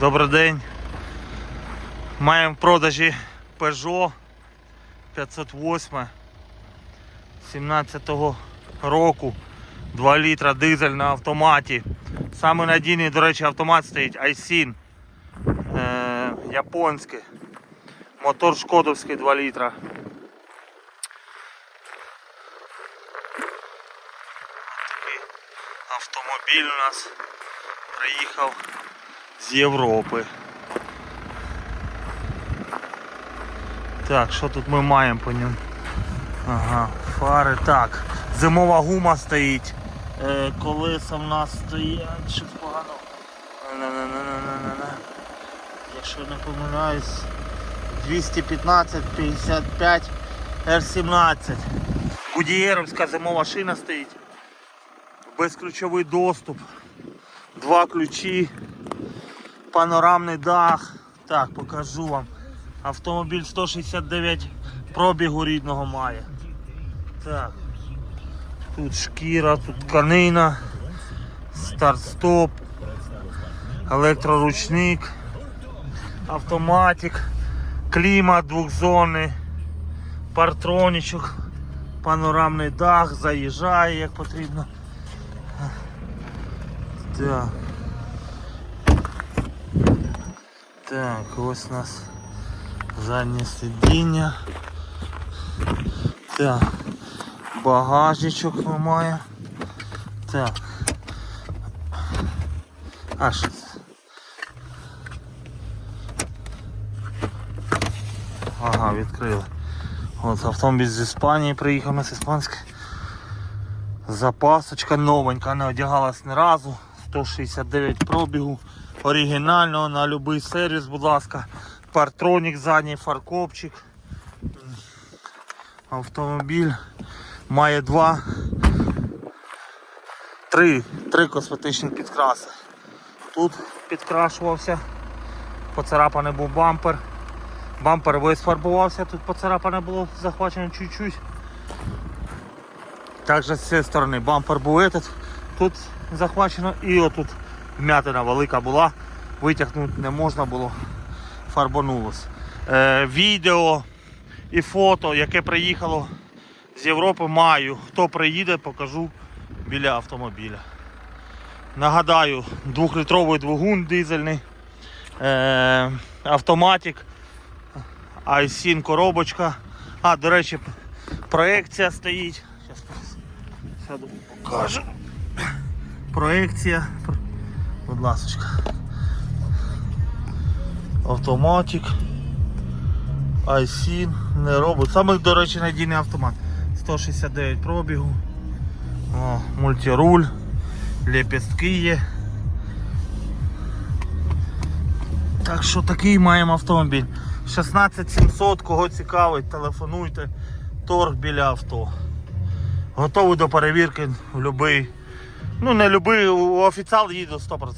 Добрий день. Маємо в продажі Peugeot 508 17-го року. 2 літра дизель на автоматі. Саме надійний, до речі, автомат стоїть Айсін. Е, японський. Мотор Шкодовський 2 літра. Автомобіль у нас приїхав з Європи. Так, що тут ми маємо по ньому? Ага, фари. Так. Зимова гума стоїть. Е, колеса в нас стоять. Щось погано. На-на-на-на-на-на. Якщо не помиляюсь. 215 55 R17. Гудієровська зимова шина стоїть. Безключовий доступ. Два ключі. Панорамний дах. Так, покажу вам. Автомобіль 169 пробігу рідного має. Так. Тут шкіра, тут тканина, старт-стоп, електроручник, автоматик, клімат двохзонний, партронічок, панорамний дах, заїжджає як потрібно. Так. Так, ось у нас заднє сидіння. Так. Багажничок маємо. Так. А що це? Ага, відкрили. От автомобіль з Іспанії приїхав нас іспанський. Запасочка новенька, не одягалась ні разу. 169 пробігу. Оригінального на будь-який сервіс, будь ласка. Партронік задній, фаркопчик. Автомобіль має два, три, три косметичні підкраси. Тут підкрашувався, поцарапаний був бампер. Бампер весь фарбувався, тут поцарапане було захвачено чуть-чуть. Також з цієї сторони бампер був этот, тут захвачено і отут вмятина велика була, витягнути не можна було, фарбанулось. Е, відео і фото, яке приїхало з Європи, маю. Хто приїде, покажу біля автомобіля. Нагадаю, двохлітровий двигун дизельний, е, автоматик, Айсін коробочка. А, до речі, проекція стоїть. Зараз покажу. Проекція. Будь ласка. Автоматик. Айсін, не робить. Саме, до речі, надійний автомат. 169 пробігу. О, мультируль, лепестки є. Так що такий маємо автомобіль. 16700, кого цікавить, телефонуйте. Торг біля авто. Готовий до перевірки в будь-який. Ну не любий, у офіціал їду 100%.